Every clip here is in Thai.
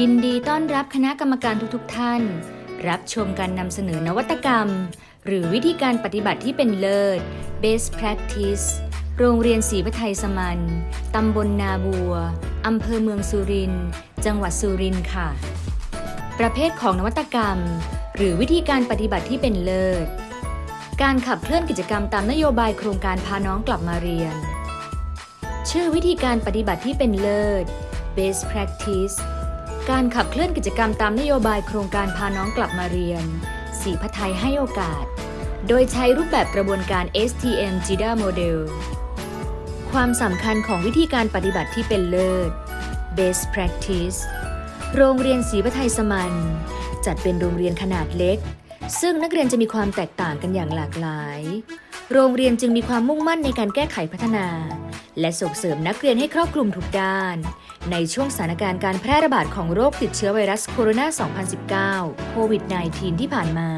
ยินดีต้อนรับคณะกรรมการทุกๆท่าน รับชมการนำเสนอนวัตกรรม หรือวิธีการปฏิบัติที่เป็นเลิศ Best Practice โรงเรียนศรีพระไทยสมันตำบลนาบัวอำเภอเมืองสุรินทร์จังหวัดสุรินทร์ค่ะ ประเภทของนวัตกรรม หรือวิธีการปฏิบัติที่เป็นเลิศ การขับเคลื่อนกิจกรรมตามนโยบายโครงการพาน้องกลับมาเรียน ชื่อวิธีการปฏิบัติที่เป็นเลิศ Best Practice การขับเคลื่อนกิจกรรมตามนโยบายโครงการพาน้องกลับมาเรียน สีพัไทยให้โอกาส โดยใช้รูปแบบกระบวนการ STM JIDA Model ความสำคัญของวิธีการปฏิบัติที่เป็นเลิศ Best Practice โรงเรียนศรีพระไทยสมัน จัดเป็นโรงเรียนขนาดเล็ก ซึ่งนักเรียนจะมีความแตกต่างกันอย่างหลากหลาย โรงเรียนจึงมีความมุ่งมั่นในการแก้ไขพัฒนา และส่งเสริมนักเรียนให้ครอบคลุมทุกด้าน ในช่วงสถานการณ์การแพร่ระบาดของโรคติดเชื้อไวรัสโคโรนา 2019 โควิด -19 ที่ผ่านมา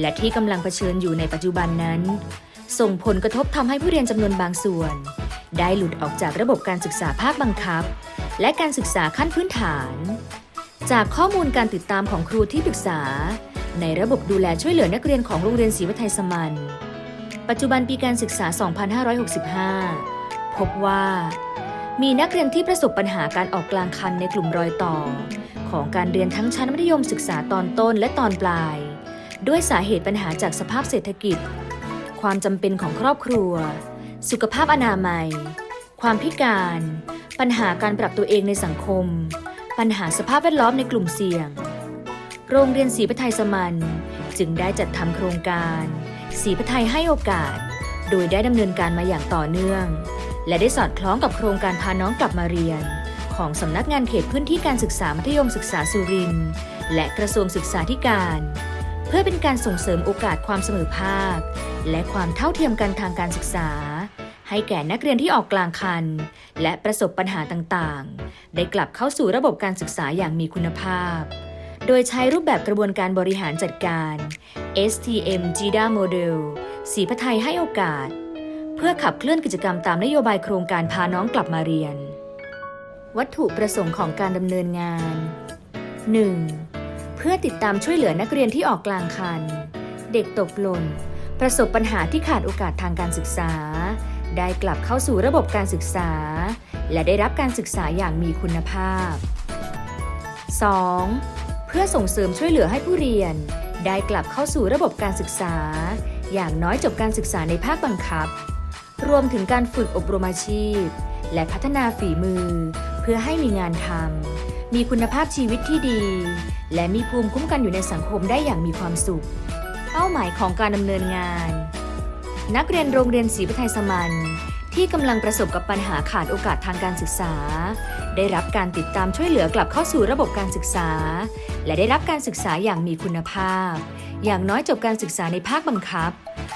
และที่กำลังเผชิญอยู่ในปัจจุบันนั้น ส่งผลกระทบทำให้ผู้เรียนจำนวนบางส่วน ได้หลุดออกจากระบบการศึกษาภาคบังคับ และการศึกษาขั้นพื้นฐาน จากข้อมูลการติดตามของครูที่ปรึกษา ในระบบดูแลช่วยเหลือนักเรียนของโรงเรียนศรีวิทัยสมัน ปัจจุบันปีการศึกษา 2565 พบว่า มีนักเรียนที่ประสบปัญหาการออกกลางคันในกลุ่มรอยต่อ ของการเรียนทั้งชั้นมัธยมศึกษาตอนต้นและตอนปลาย ด้วยสาเหตุปัญหาจากสภาพเศรษฐกิจ ความจำเป็นของครอบครัว สุขภาพอนามัย ความพิการ ปัญหาการปรับตัวเองในสังคม ปัญหาสภาพแวดล้อมในกลุ่มเสี่ยง โรงเรียนศรีพระไทยสมันจึงได้จัดทำโครงการศรีพระไทยให้โอกาส โดยได้ดำเนินการมาอย่างต่อเนื่อง และได้สอดคล้องกับโครงการพาน้องกลับมาเรียน ของสำนักงานเขตพื้นที่การศึกษามัธยมศึกษาสุรินทร์และกระทรวงศึกษาธิการ เพื่อเป็นการส่งเสริมโอกาสความเสมอภาค และความเท่าเทียมกันทางการศึกษา ให้แก่นักเรียนที่ออกกลางคัน และประสบปัญหาต่างๆ ได้กลับเข้าสู่ระบบการศึกษาอย่างมีคุณภาพ โดยใช้รูปแบบกระบวนการบริหารจัดการ STM JIDA Model สีพระไทยให้โอกาส เพื่อขับเคลื่อนกิจกรรมตามนโยบายโครงการพาน้องกลับมาเรียน วัตถุประสงค์ของการดำเนินงาน 1. เพื่อติดตามช่วยเหลือนักเรียนที่ออกกลางคัน เด็กตกหล่น ประสบปัญหาที่ขาดโอกาสทางการศึกษา ได้กลับเข้าสู่ระบบการศึกษา และได้รับการศึกษาอย่างมีคุณภาพ 2. เพื่อส่งเสริมช่วยเหลือให้ผู้เรียน ได้กลับเข้าสู่ระบบการศึกษา อย่างน้อยจบการศึกษาในภาคบังคับ รวมถึงการฝึกอบรมอาชีพ และพัฒนาฝีมือ เพื่อให้มีงานทำมีคุณภาพชีวิตที่ดี และมีภูมิคุ้มกันอยู่ในสังคมได้อย่างมีความสุข เป้าหมายของการดำเนินงาน นักเรียนโรงเรียนศรีพระไทยสมันที่กำลังประสบกับปัญหาขาดโอกาสทางการศึกษา ได้รับการติดตามช่วยเหลือกลับเข้าสู่ระบบการศึกษา และได้รับการศึกษาอย่างมีคุณภาพ อย่างน้อยจบการศึกษาในภาคบังคับ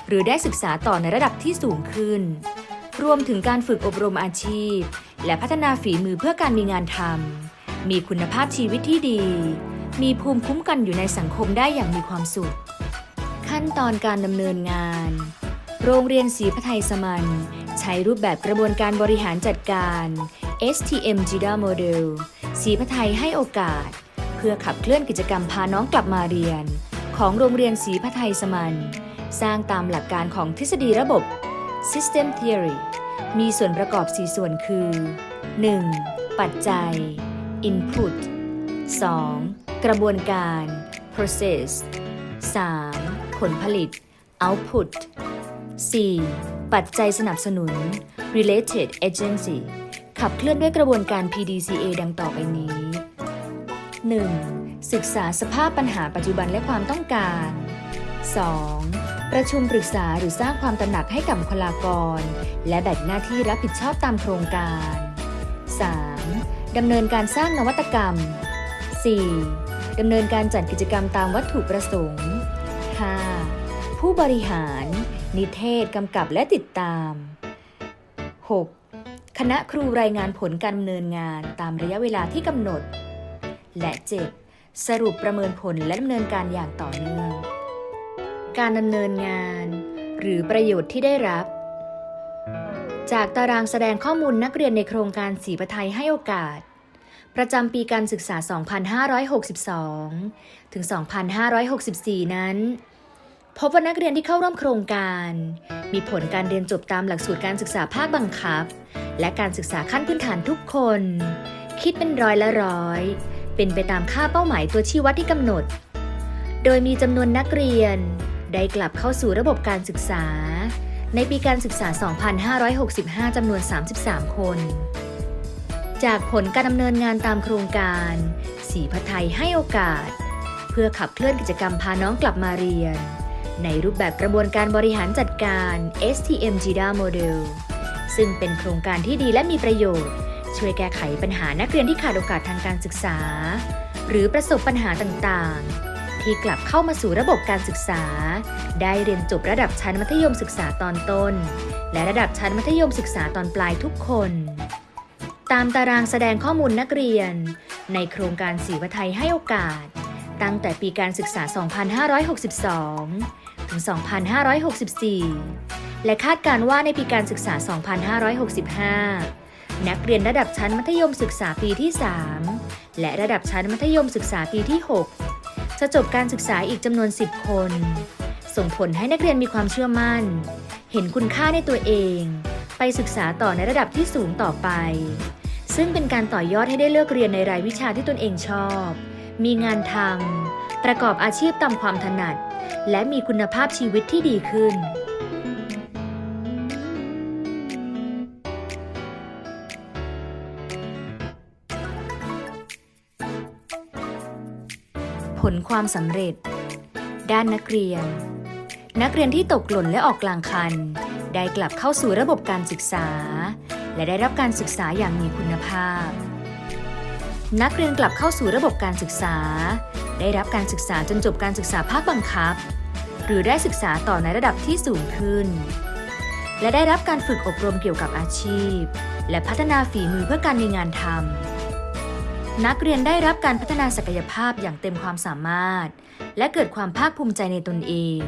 หรือได้ศึกษาต่อในระดับที่สูงขึ้น รวมถึงการฝึกอบรมอาชีพ และพัฒนาฝีมือเพื่อการมีงานทำมีคุณภาพชีวิตที่ดี มีภูมิคุ้มกันอยู่ในสังคมได้อย่างมีความสุข ขั้นตอนการดำเนินงาน โรงเรียนศรีพระไทยสมันใช้รูปแบบกระบวนการบริหารจัดการ STM JIDA Model ศรีพระไทยให้โอกาส เพื่อขับเคลื่อนกิจกรรมพาน้องกลับมาเรียน ของโรงเรียนศรีพระไทยสมัน สร้างตามหลักการของทฤษฎีระบบ System Theory มีส่วนประกอบ 4 ส่วนคือ 1. ปัจจัย Input 2. กระบวนการ Process 3. ผลผลิต Output 4. ปัจจัยสนับสนุน Related Agency ขับเคลื่อนด้วยกระบวนการ PDCA ดังต่อไปนี้ 1. ศึกษาสภาพปัญหาปัจจุบันและความต้องการ 2. ประชุมปรึกษาหรือสร้างความตระหนักให้กับบุคลากร และแบ่งหน้าที่รับผิดชอบตามโครงการ 3. ดำเนินการสร้างนวัตกรรม 4. ดำเนินการจัดกิจกรรมตามวัตถุประสงค์ 5. ผู้บริหาร นิเทศกำกับและติดตาม 6. คณะครูรายงานผลการดำเนินงานตามระยะเวลาที่กำหนด และ 7. สรุปประเมินผลและดำเนินการอย่างต่อเนื่อง การดำเนินงาน หรือประโยชน์ที่ได้รับ จากตารางแสดงข้อมูลนักเรียนในโครงการสีประไทยให้โอกาส ประจำปีการศึกษา 2562 ถึง 2564 นั้น พบว่านักเรียนที่เข้าร่วมโครงการ มีผลการเรียนจบตามหลักสูตรการศึกษาภาคบังคับ และการศึกษาขั้นพื้นฐานทุกคน คิดเป็นร้อยละร้อย เป็นไปตามค่าเป้าหมายตัวชี้วัดที่กำหนดโดยมีจำนวนนักเรียน ได้กลับเข้าสู่ระบบการศึกษา ในปีการศึกษา 2565 จำนวน 33 คน จากผลการดำเนินงานตามโครงการ สีพัไทยให้โอกาส เพื่อขับเคลื่อนกิจกรรมพาน้องกลับมาเรียน ในรูปแบบกระบวนการบริหารจัดการ STM GIDA Model ซึ่งเป็นโครงการที่ดีและมีประโยชน์ ช่วยแก้ไขปัญหานักเรียนที่ขาดโอกาสทางการศึกษา หรือประสบปัญหาต่างๆ ที่กลับเข้ามาสู่ระบบการศึกษา ได้เรียนจบระดับชั้นมัธยมศึกษาตอนต้น และระดับชั้นมัธยมศึกษาตอนปลายทุกคน ตามตารางแสดงข้อมูลนักเรียน ในโครงการสีวไทยให้โอกาส ตั้งแต่ปีการศึกษา 2562 ถึง 2564 และคาดการว่าในปีการศึกษา 2565นักเรียนระดับชั้นมัธยมศึกษาปีที่ 3 และระดับชั้นมัธยมศึกษาปีที่ 6 จะจบการศึกษาอีกจำนวน 10 คน ส่งผลให้นักเรียนมีความเชื่อมั่น เห็นคุณค่าในตัวเอง ไปศึกษาต่อในระดับที่สูงต่อไป ซึ่งเป็นการต่อยอดให้ได้เลือกเรียนในรายวิชาที่ตนเองชอบ มีงานทำประกอบอาชีพตามความถนัด และมีคุณภาพชีวิตที่ดีขึ้น ลความสำเร็จ ด้านนักเรียน นักเรียนที่ตกหล่นและออกกลางคัน ได้กลับเข้าสู่ระบบการศึกษา และได้รับการศึกษาอย่างมีคุณภาพ นักเรียนกลับเข้าสู่ระบบการศึกษา ได้รับการศึกษาจนจบการศึกษาภาคบังคับ หรือได้ศึกษาต่อในระดับที่สูงขึ้น และได้รับการฝึกอบรมเกี่ยวกับอาชีพ และพัฒนาฝีมือเพื่อการมีงานทำ นักเรียนได้รับการพัฒนาศักยภาพอย่างเต็มความสามารถ และเกิดความภาคภูมิใจในตนเอง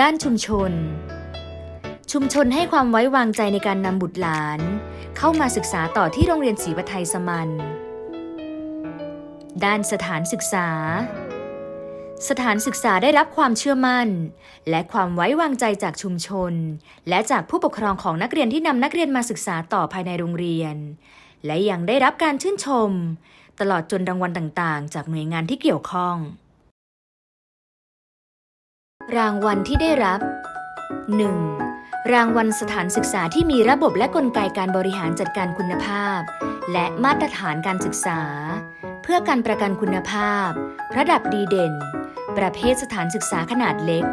ด้านชุมชน ชุมชนให้ความไว้วางใจในการนำบุตรหลาน เข้ามาศึกษาต่อที่โรงเรียนศรีปไทยสมัน ด้านสถานศึกษา สถานศึกษาได้รับความเชื่อมั่น และความไว้วางใจจากชุมชน และจากผู้ปกครองของนักเรียนที่นำนักเรียนมาศึกษาต่อภายในโรงเรียน และยังได้รับการชื่นชม ตลอดจนรางวัลต่างๆ จากหน่วยงานที่เกี่ยวข้อง รางวัลที่ได้รับ 1. รางวัลสถานศึกษาที่มีระบบและกลไกการบริหารจัดการคุณภาพ และมาตรฐานการศึกษา เพื่อการประกันคุณภาพ ระดับดีเด่น ประเภทสถานศึกษาขนาดเล็ก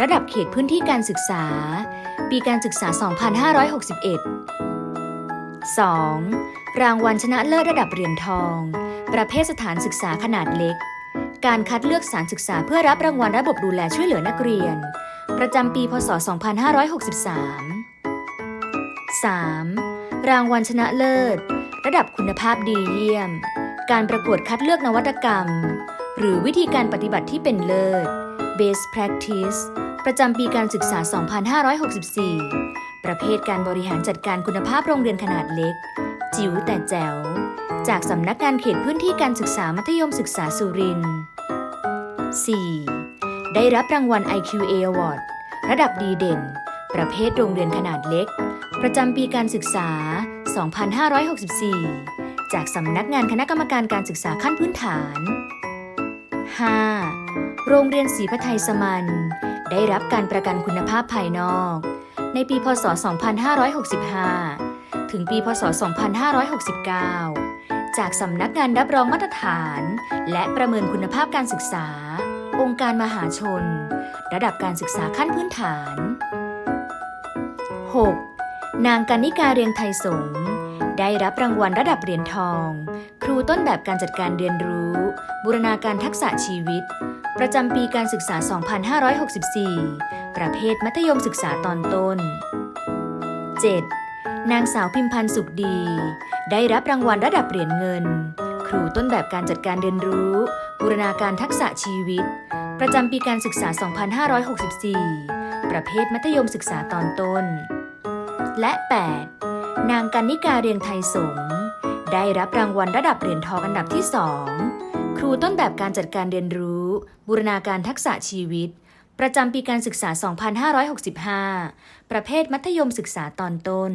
ระดับเขตพื้นที่การศึกษา ปีการศึกษา 2561 2. รางวัลชนะเลิศระดับเหรียญทอง ประเภทสถานศึกษาขนาดเล็ก การคัดเลือกสถานศึกษาเพื่อรับรางวัลระบบดูแลช่วยเหลือนักเรียน ประจำปี พศ 2563 3. รางวัลชนะเลิศ ระดับคุณภาพดีเยี่ยม การประกวดคัดเลือกนวัตกรรม หรือวิธีการปฏิบัติที่เป็นเลิศ Best Practice ประจำปีการศึกษา 2564 ประเภทการบริหารจัดการคุณภาพโรงเรียนขนาดเล็ก จิ๋วแต่แจ๋ว จากสำนักงานเขตพื้นที่การศึกษามัธยมศึกษาสุรินทร์ 4. ได้รับรางวัล IQA Award ระดับดีเด่น ประเภทโรงเรียนขนาดเล็ก ประจำปีการศึกษา 2564 จากสำนักงานคณะกรรมการการศึกษาขั้นพื้นฐาน 5. โรงเรียนศรีพัไทยสมัน ได้รับการประกันคุณภาพภายนอก ในปีพศ 2565 ถึงปีพศ 2569 จากสำนักงานรับรองมาตรฐาน และประเมินคุณภาพการศึกษา องค์การมหาชน ระดับการศึกษาขั้นพื้นฐาน 6. นางกันนิกาเรียงไทยสงฆ์ได้รับรางวัลระดับเหรียญทอง ครูต้นแบบการจัดการเรียนรู้ บูรณาการทักษะชีวิต ประจำปีการศึกษา 2564 ประเภทมัธยมศึกษาตอนต้น 7. นางสาวพิมพันธ์สุขดี ได้รับรางวัลระดับเหรียญเงิน ครูต้นแบบการจัดการเรียนรู้ บูรณาการทักษะชีวิต ประจำปีการศึกษา 2564 ประเภทมัธยมศึกษาตอนต้น และ 8. นางกันนิกาเรียงไทยสงได้รับรางวัลระดับเหรียญทองอันดับที่2 ครูต้นแบบการจัดการเรียนรู้ บูรณาการทักษะชีวิต ประจำปีการศึกษา 2565 ประเภทมัธยมศึกษาตอนต้น